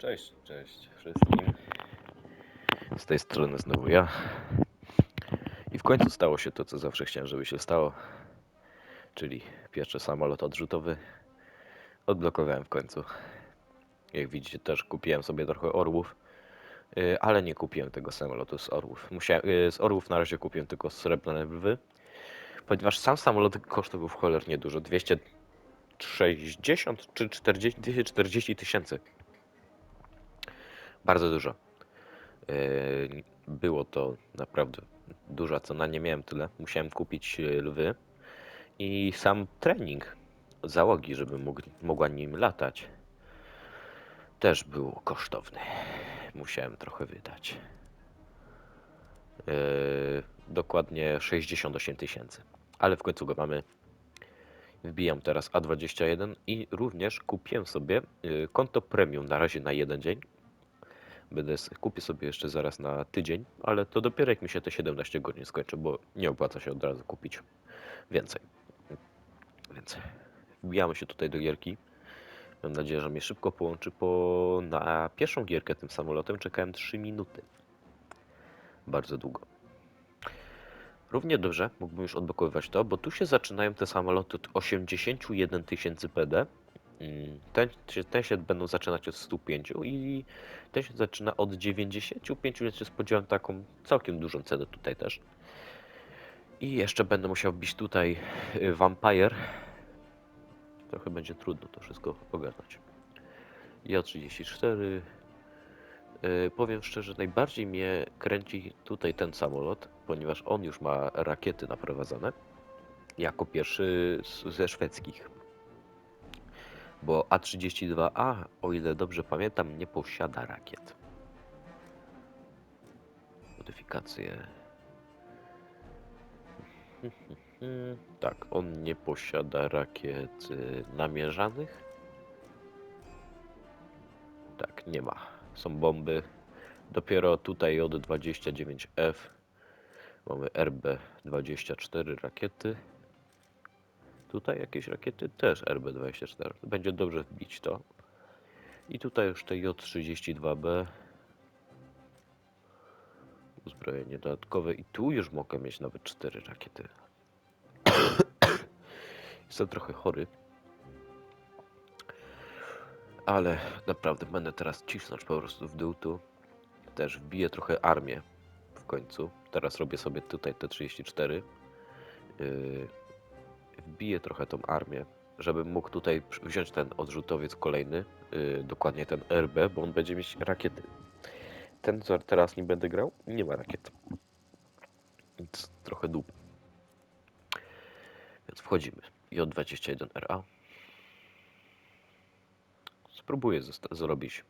Cześć, cześć wszystkim. Z tej strony znowu ja. I w końcu stało się to, co zawsze chciałem, żeby się stało. Czyli pierwszy samolot odrzutowy. Odblokowałem w końcu. Jak widzicie, też kupiłem sobie trochę orłów. Yy, Ale nie kupiłem tego samolotu z orłów. Musiałem, yy, z orłów na razie kupiłem tylko srebrne lwy. Ponieważ sam samolot kosztował w cholernie dużo. 260 czy 40 240 tysięcy. Bardzo dużo. Yy, Było to naprawdę duża cena, nie miałem tyle. Musiałem kupić yy, lwy i sam trening załogi, żeby mógł, mogła nim latać, też był kosztowny. Musiałem trochę wydać. Yy, Dokładnie 68 tysięcy. Ale w końcu go mamy. Wbijam teraz A21 i również kupiłem sobie konto premium na razie na jeden dzień. Będę kupię sobie jeszcze zaraz na tydzień, ale to dopiero jak mi się te 17 godzin skończy, bo nie opłaca się od razu kupić więcej. Więc wbijamy się tutaj do gierki. Mam nadzieję, że mnie szybko połączy, bo na pierwszą gierkę tym samolotem czekałem 3 minuty. Bardzo długo. Równie dobrze mógłbym już odblokowywać to, bo tu się zaczynają te samoloty od 81 tysięcy PD. Ten, ten się będą zaczynać od 105 i ten się zaczyna od 95, więc się spodziewam taką całkiem dużą cenę tutaj też. I jeszcze będę musiał bić tutaj y, Vampire. Trochę będzie trudno to wszystko ogarnąć. J34. Yy, powiem szczerze, najbardziej mnie kręci tutaj ten samolot, ponieważ on już ma rakiety naprowadzone. Jako pierwszy ze szwedzkich. Bo A32A, o ile dobrze pamiętam, nie posiada rakiet. Modyfikacje. Tak, on nie posiada rakiet y, namierzanych. Tak, nie ma. Są bomby. Dopiero tutaj od 29F mamy RB24 rakiety. Tutaj jakieś rakiety też RB24. Będzie dobrze wbić to. I tutaj już te J32B. Uzbrojenie dodatkowe. I tu już mogę mieć nawet 4 rakiety. Jestem trochę chory. Ale naprawdę będę teraz cisnąć po prostu w dół tu. Też wbiję trochę armię w końcu. Teraz robię sobie tutaj te 34. Yy, wbiję trochę tą armię, żebym mógł tutaj wziąć ten odrzutowiec kolejny, yy, dokładnie ten RB, bo on będzie mieć rakiety. Ten, co teraz nie będę grał, nie ma rakiet. Więc trochę dup. Więc wchodzimy. J21RA. Spróbuję zrobić,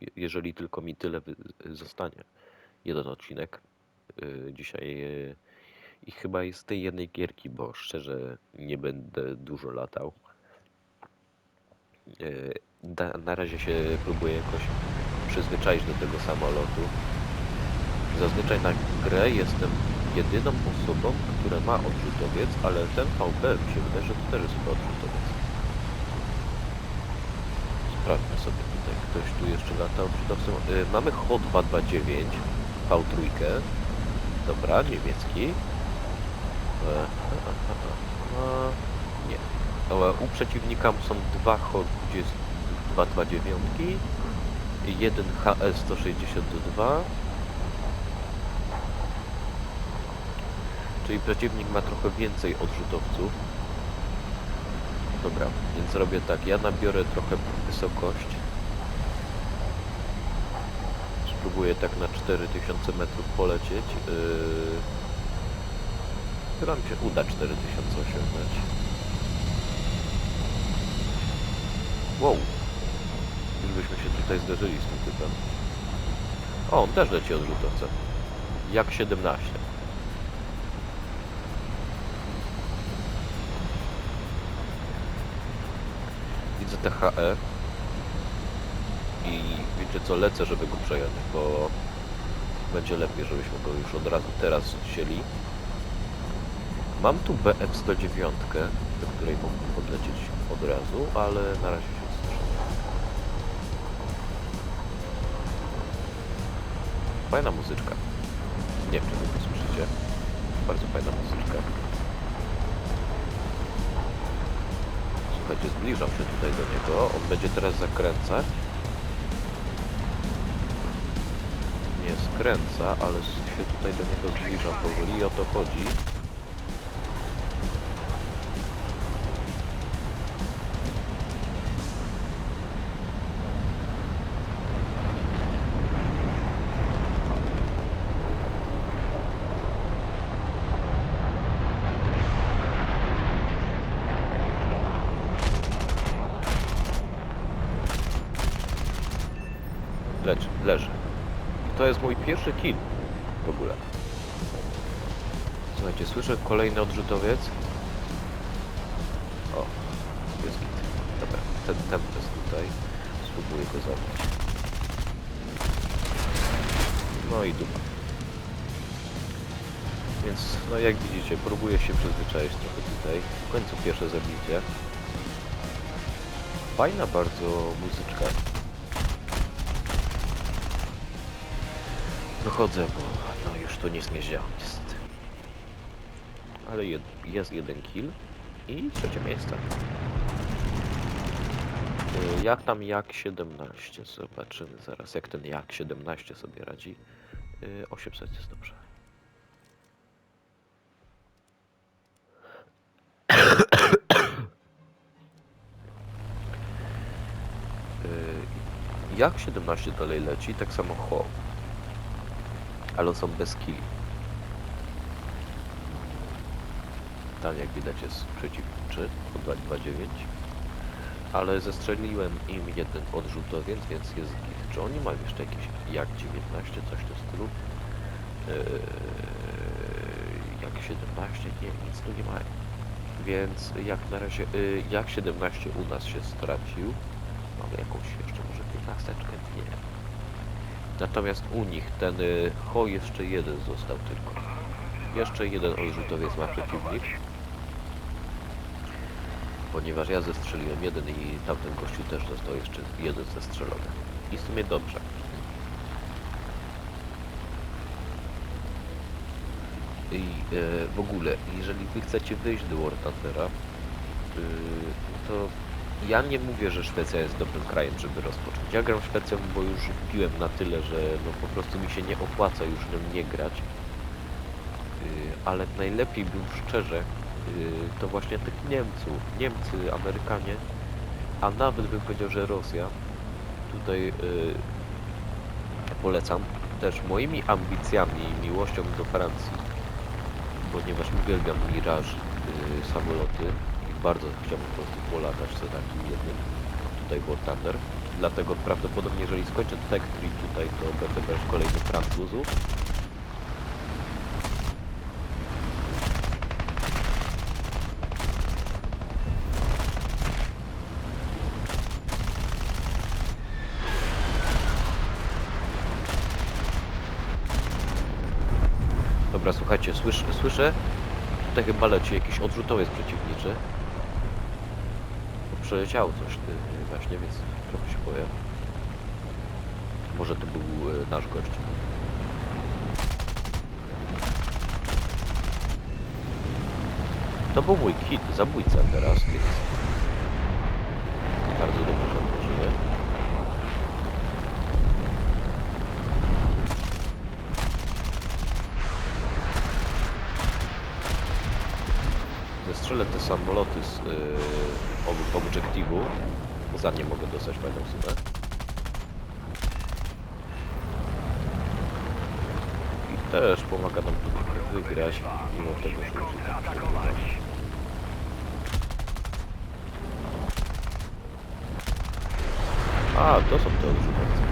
je- jeżeli tylko mi tyle zostanie. Jeden odcinek yy, dzisiaj yy, i chyba jest z tej jednej gierki, bo szczerze nie będę dużo latał. Da, na razie się próbuję jakoś przyzwyczaić do tego samolotu. Zazwyczaj na grę jestem jedyną osobą, która ma odrzutowiec, ale ten VP mi się wydaje, że to też jest chyba odrzutowiec. Sprawdźmy sobie tutaj, ktoś tu jeszcze lata odrzutowcem. Yy, mamy HO 229 V3. Dobra, niemiecki. E, a, nie. Ale u przeciwnika są dwa HO 229 i jeden HS 162. Czyli przeciwnik ma trochę więcej odrzutowców. Dobra, więc robię tak. Ja nabiorę trochę wysokość. Spróbuję tak na 4000 metrów polecieć. Yy... Chyba mi się uda 4000 osiągnąć. Wow. Już byśmy się tutaj zderzyli z tym typem. O, on też leci odrzutowcem. Jak 17. Widzę THE. I wiecie co, lecę, żeby go przejąć, bo będzie lepiej, żebyśmy go już od razu teraz wzięli. Mam tu BF-109, do której mógłbym podlecieć od razu, ale na razie się wstrzymam. Fajna muzyczka. Nie wiem, czy wy to słyszycie. Bardzo fajna muzyczka. Słuchajcie, zbliżam się tutaj do niego. On będzie teraz zakręcać. Nie skręca, ale się tutaj do niego zbliżam powoli i o to chodzi. Pierwszy kill w ogóle. Słuchajcie, słyszę kolejny odrzutowiec. O, jest git. Dobra, ten Tempest tutaj. Spróbuję go zabić. No i dupa. Więc, no jak widzicie, próbuję się przyzwyczaić trochę tutaj. W końcu pierwsze zabicie. Fajna bardzo muzyczka. Wychodzę, bo no już tu nic nie działa niestety. Ale jed jest jeden kill i trzecie miejsce. Y, Jak tam jak 17? Zobaczymy zaraz jak ten jak 17 sobie radzi. Y, 800 jest dobrze. Y, Jak 17 dalej leci, tak samo Ho ale są bez killi. Tam jak widać jest przeciwniczy, po 229. Ale zestrzeliłem im jeden odrzutowiec, więc jest git. Czy oni mają jeszcze jakieś jak 19, coś w tym stylu? Eee, jak 17? Nie, nic tu nie mają. Więc jak na razie, y, jak 17 u nas się stracił, mamy jakąś jeszcze może 15? Nie. Natomiast u nich ten y, Ho jeszcze jeden został tylko. Jeszcze jeden odrzutowiec ma przeciwnik. Ponieważ ja zestrzeliłem jeden i tamten gościu też został jeszcze jeden zestrzelony. I w sumie dobrze. I e, w ogóle, jeżeli wy chcecie wyjść do War Thundera, y, to ja nie mówię, że Szwecja jest dobrym krajem, żeby rozpocząć. Ja gram Szwecją, bo już wbiłem na tyle, że no po prostu mi się nie opłaca już nią nie grać. Yy, ale najlepiej bym szczerze, yy, to właśnie tych Niemców, Niemcy, Amerykanie, a nawet bym powiedział, że Rosja. Tutaj yy, polecam też moimi ambicjami i miłością do Francji, ponieważ uwielbiam Mirage yy, samoloty bardzo chciałbym po prostu polatać co takim jednym tutaj War Thunder. Dlatego prawdopodobnie jeżeli skończę Tech Tree tutaj, to będę brać kolejny Francuzów. Dobra, słuchajcie, słysz, słyszę, tutaj chyba leci jakiś odrzutowiec przeciwniczy. Przeleciało coś ty, właśnie, więc trochę się boję. Może to był e, nasz gość. To był mój kit, zabójca teraz, więc bardzo dobrze, żyje. Zestrzelę te samoloty z yy, ob obiektywu. Za nie mogę dostać fajną sumę. I też pomaga nam tu wygrać, mimo tego, że już. A, to są te odrzutowce.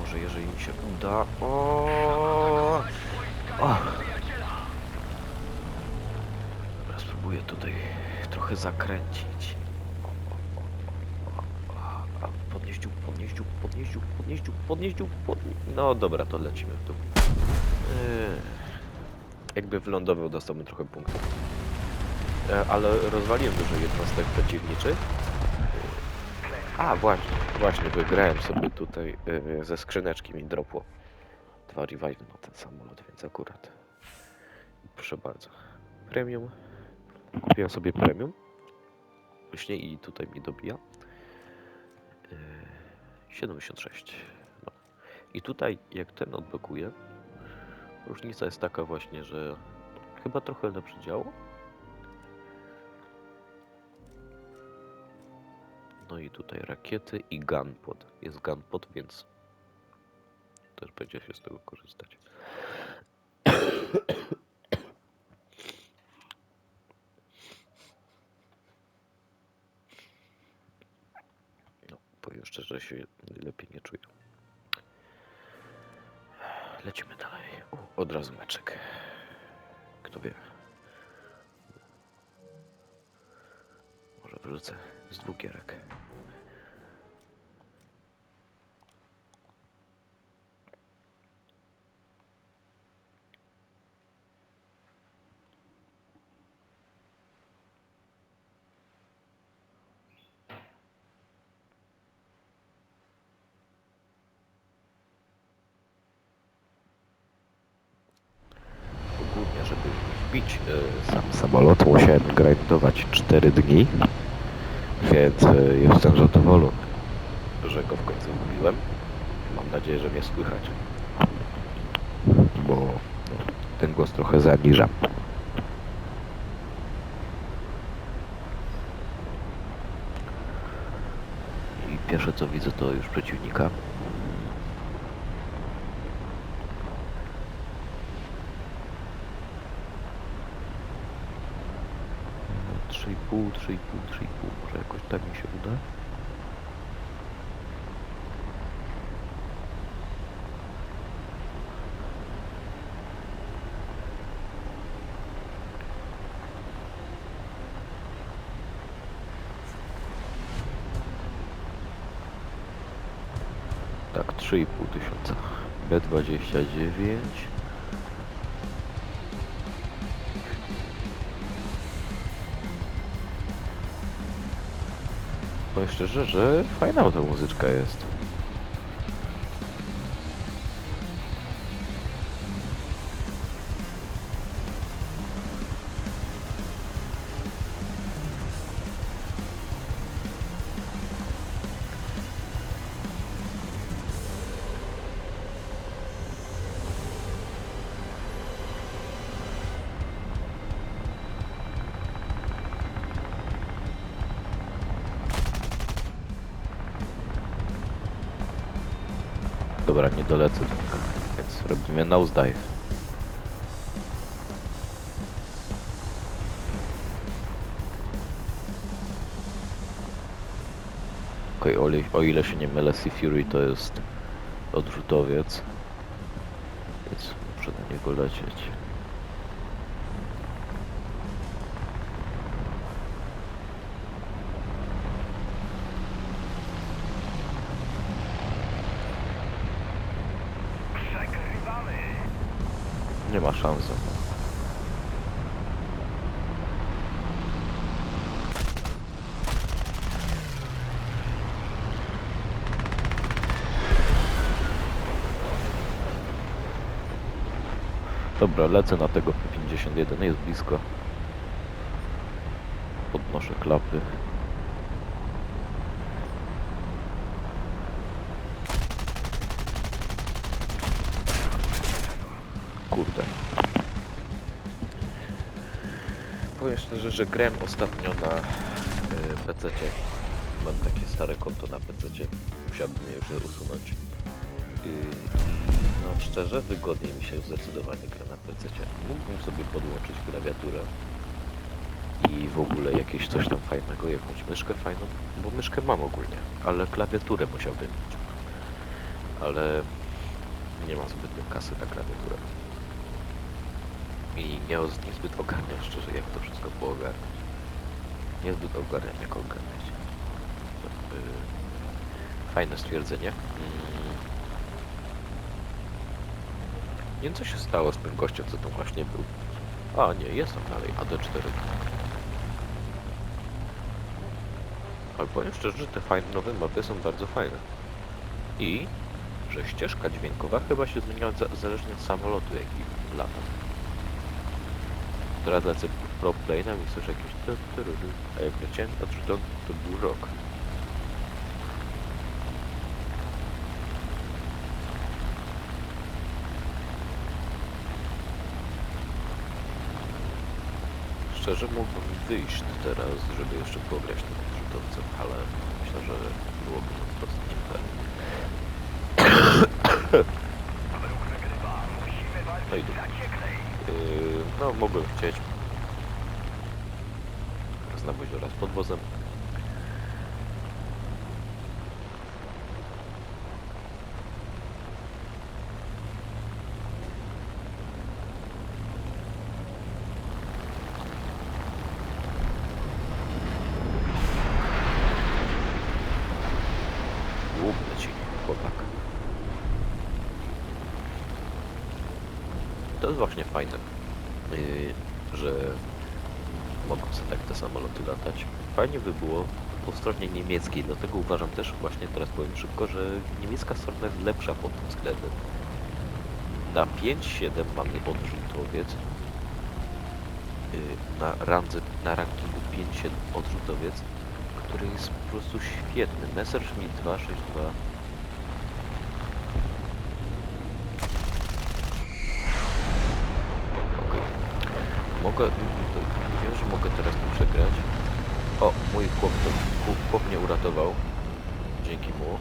Może jeżeli mi się uda... O! o! Dobra, spróbuję tutaj trochę zakręcić. Podnieść dziób, podnieść dziób, podnieść dziób, podnieść dziób, podnieść dziób, podnieść... No dobra, to lecimy w dół. Yy. Jakby wylądował, dostałbym trochę punktów. E, Ale rozwaliłem dużo jednostek przeciwniczych. A, właśnie, właśnie, wygrałem sobie tutaj yy, ze skrzyneczki mi dropło. Dwa revive na ten samolot, więc akurat. Proszę bardzo. Premium. Kupiłem sobie premium. Właśnie i tutaj mi dobija. Yy, 76. No. I tutaj, jak ten odblokuje, różnica jest taka właśnie, że chyba trochę lepsze działo. No i tutaj rakiety i gunpod. Jest gunpod, więc też będzie się z tego korzystać. No, powiem szczerze, się lepiej nie czuję. Lecimy dalej. U, od razu meczek. Kto wie. Może wrzucę z dwóch gierek. Ogólnie, żeby wbić e, sam samolot, musiałem grindować 4 dni, więc jestem zadowolony, że go w końcu wbiłem. Mam nadzieję, że mnie słychać, bo ten głos trochę zaniżam. I pierwsze co widzę to już przeciwnika. Trzy i pół, trzy i pół, trzy i pół. Może jakoś tak mi się uda. Tak, 3,5 tysiąca. B29. Szczerze, że fajna ta muzyczka jest. Dobra, nie dolecę, więc robimy nosedive. Okej, o, ile- o ile się nie mylę, Sea Fury to jest odrzutowiec, więc muszę na niego lecieć. Nie ma szans. Dobra, lecę na tego P51, jest blisko. Podnoszę klapy. Szczerze, że grałem ostatnio na y, PC. Mam takie stare konto na PC. Musiałbym je już usunąć. Y, no szczerze, wygodniej mi się zdecydowanie gra na PC. Mógłbym sobie podłączyć klawiaturę i w ogóle jakieś coś tam fajnego, jakąś myszkę fajną, bo myszkę mam ogólnie, ale klawiaturę musiałbym mieć. Ale nie mam zbytnio kasy na klawiaturę. I nie, niezbyt ogarniam szczerze, jak to wszystko poogarniać. Niezbyt ogarniam, jak ogarniać. Fajne stwierdzenie. Mm. Nie co się stało z tym gościem, co tam właśnie był. A, nie, jest tam dalej, AD4. Ale powiem szczerze, że te fajne, nowe mapy są bardzo fajne. I, że ścieżka dźwiękowa chyba się zmieniała za, zależnie od samolotu, jaki lata. Teraz lecę pro plane'em i słyszę jakieś ru, ru. a jak leciałem odrzutem, to był rok. Szczerze mógłbym wyjść teraz, żeby jeszcze pograć tym odrzutowcem, ale myślę, że byłoby to nie fair. No i. Yy, no mogłem chcieć. Raz na wozie, raz pod wozem. Łuk leci, chłopak. To jest właśnie fajne, yy, że mogą sobie tak te samoloty latać. Fajnie by było po stronie niemieckiej, dlatego uważam też właśnie teraz powiem szybko, że niemiecka strona jest lepsza pod tym względem. Na 5-7 mamy odrzutowiec. Yy, na randze, na rankingu 5-7 odrzutowiec, który jest po prostu świetny. Messerschmitt 262 Okej. Mogę... Wiem, że mogę teraz tu przegrać. O, mój chłop, to, chłop, mnie uratował. Dzięki mu.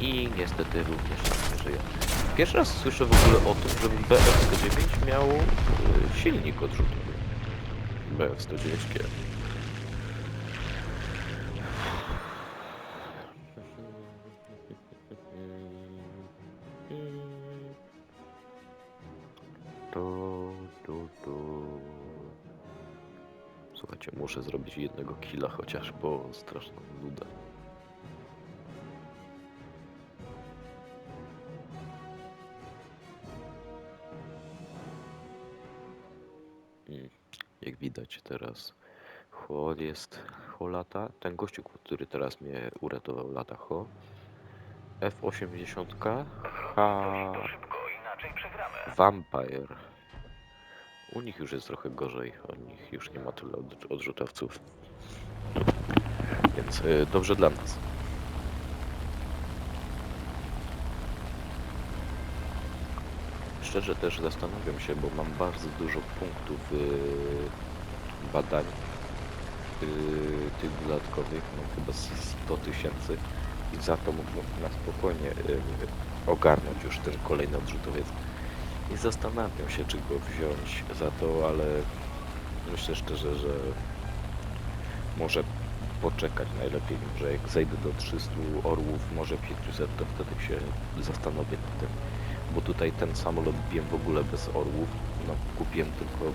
I niestety również nie żyje. Pierwszy raz słyszę w ogóle o tym, żeby BF-109 miał y, silnik odrzutowy. BF-109G. Muszę zrobić jednego killa chociaż, bo straszna nuda. Mm, Jak widać teraz Ho jest Ho lata. Ten gościu, który teraz mnie uratował lata Ho. F80 H Vampire. U nich już jest trochę gorzej. U nich już nie ma tyle od, odrzutowców. Więc y, dobrze dla nas. Szczerze też zastanawiam się, bo mam bardzo dużo punktów y, badań y, tych dodatkowych. Mam chyba z 100 tysięcy i za to mógłbym na spokojnie y, ogarnąć już ten kolejny odrzutowiec. I zastanawiam się, czy go wziąć za to, ale myślę szczerze, że może poczekać najlepiej, że jak zejdę do 300 orłów, może 500, to wtedy się zastanowię nad tym. Bo tutaj ten samolot biłem w ogóle bez orłów, no kupiłem tylko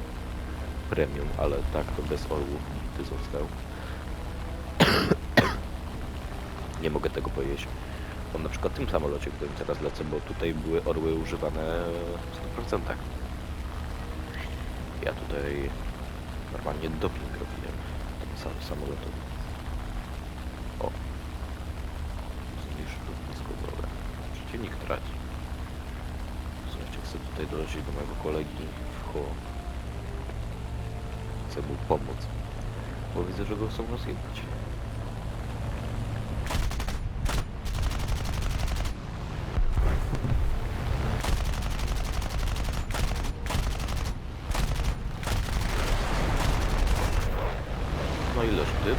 premium, ale tak to bez orłów ty został. Nie mogę tego powiedzieć o na przykład tym samolocie, którym teraz lecę, bo tutaj były orły używane w 100%. Ja tutaj normalnie doping robiłem tym samym samolotem. O. Zniszcz lotnisko, dobra. Przeciwnik traci. Słuchajcie, chcę tutaj dolecieć do mojego kolegi w Ho. Chcę mu pomóc. Bo widzę, że go chcą rozjechać. No ileż ty?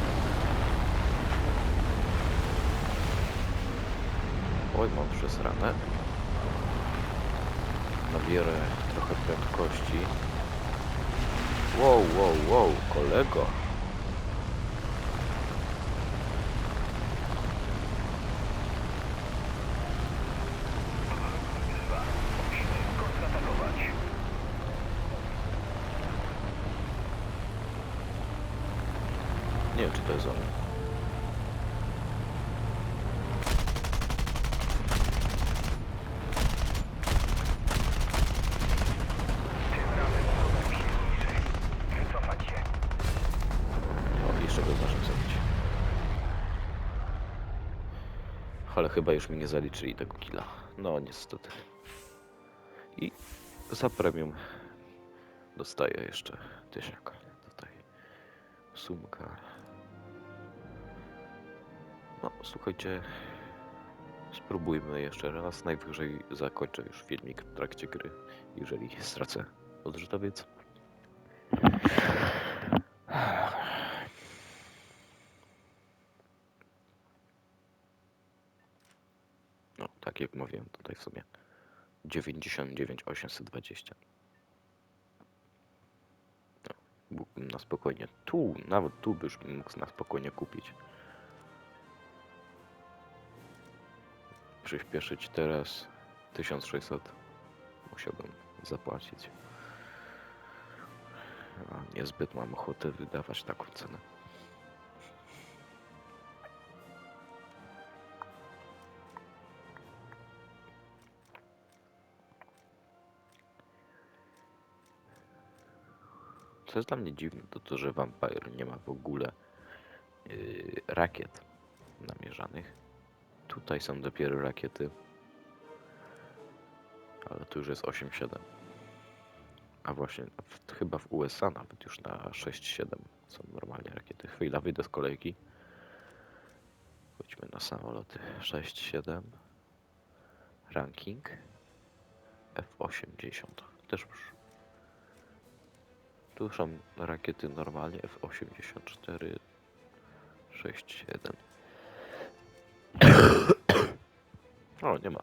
Oj, mam przesrane. Nabierę trochę prędkości. Wow, wow, wow, kolego. Nie wiem, czy to jest on. Wycofać się. O, jeszcze go zdążę zabić. Ale chyba już mi nie zaliczyli tego killa. No, niestety. I za premium dostaję jeszcze tysiaka. Tutaj sumka. No, słuchajcie. Spróbujmy jeszcze raz. Najwyżej zakończę już filmik w trakcie gry, jeżeli stracę odrzutowiec. No, tak jak mówiłem tutaj w sumie. 99 820. No, mógłbym na spokojnie. Tu, nawet tu byś mógł na spokojnie kupić. Przyspieszyć teraz 1600 musiałbym zapłacić. A niezbyt mam ochotę wydawać taką cenę. Co jest dla mnie dziwne, to to, że Vampire nie ma w ogóle yy, rakiet namierzanych. Tutaj są dopiero rakiety. Ale tu już jest 8-7. A właśnie, w, chyba w USA nawet już na 6-7 są normalnie rakiety. Chwila, wyjdę z kolejki. Chodźmy na samoloty. 6-7. Ranking. F-80. Też już tu rakiety normalnie F-84 6-7 O, nie ma.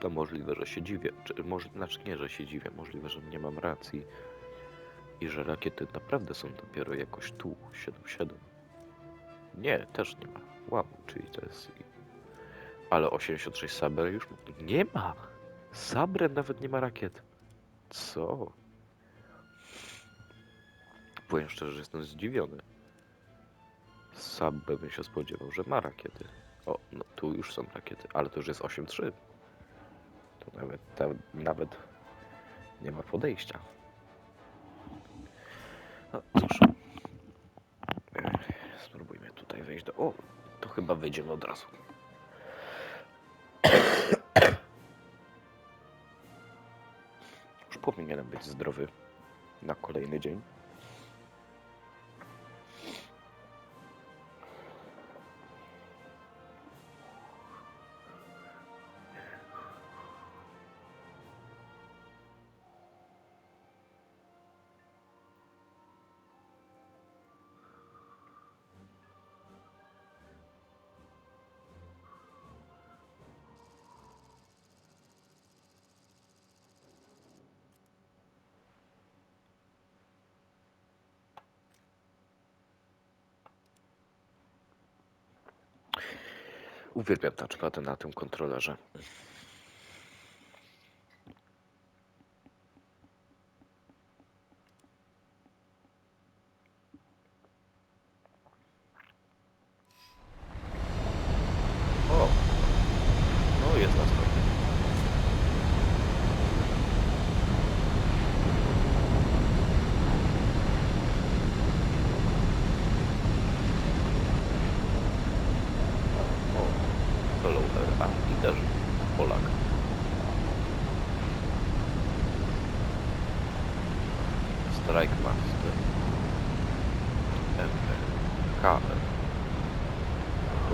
To możliwe, że się dziwię. Czy, może, znaczy nie, że się dziwię. Możliwe, że nie mam racji. I że rakiety naprawdę są dopiero jakoś tu. 7-7. Nie, też nie ma. Wow, czyli to jest... Ale 86 Sabre już nie ma. Sabre nawet nie ma rakiet. Co? Powiem szczerze, że jestem zdziwiony. Sam bym się spodziewał, że ma rakiety. O, no tu już są rakiety, ale to już jest 8-3. To nawet, nawet nie ma podejścia. No cóż. Spróbujmy tutaj wejść do... O, to chyba wejdziemy od razu. Już powinienem być zdrowy na kolejny dzień. Uwielbiam touchpady na tym kontrolerze. O! No jest na stopie. O, hello there. A, i też Polak. Strike Master. MP. KM.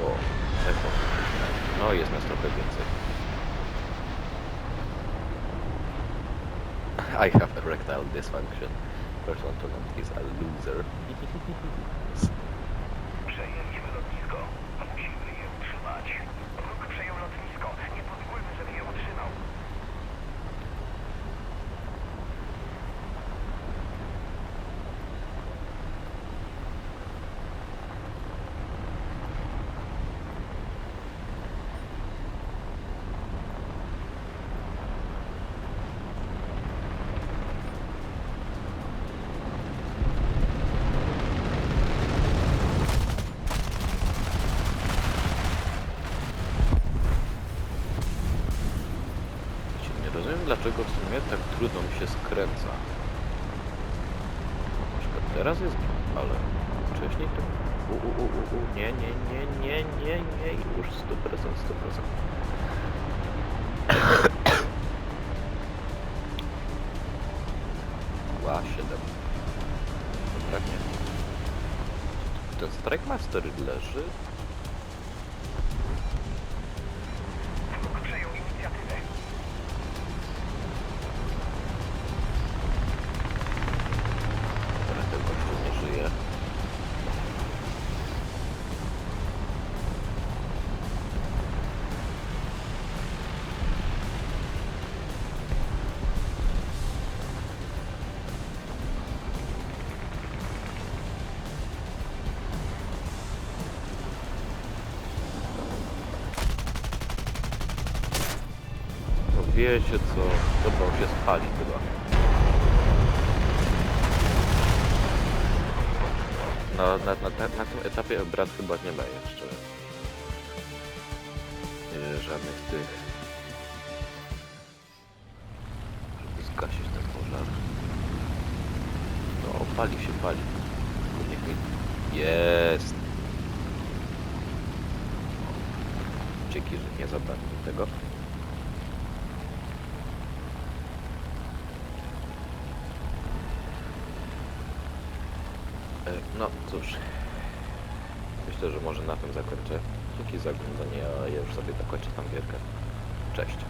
O, Echo. No, jest nas trochę więcej. I have erectile dysfunction. Person to is a loser. Przejęliśmy lotnisko. Musimy je utrzymać. Wróg przejął lotnisko. Nie pozwólmy, żeby je utrzymał. dlaczego w sumie tak trudno się skręca. Przykład teraz jest ale wcześniej to... U, u, u, u, u, nie, nie, nie, nie, nie, nie, już 100%, 100%. Ła, 7. Dobra, nie. Ten Strike Master leży? Wiecie co, dobra, on się spali chyba. Na, na, na, na tym etapie brat chyba nie ma jeszcze yy, żadnych tych, żeby zgasić ten pożar. No, pali się, pali. Niech mi... Jest! Dzięki, że nie zabrałem mi tego. E, No cóż, myślę, że może na tym zakończę. Dzięki za oglądanie, a ja już sobie dokończę tam gierkę. Cześć.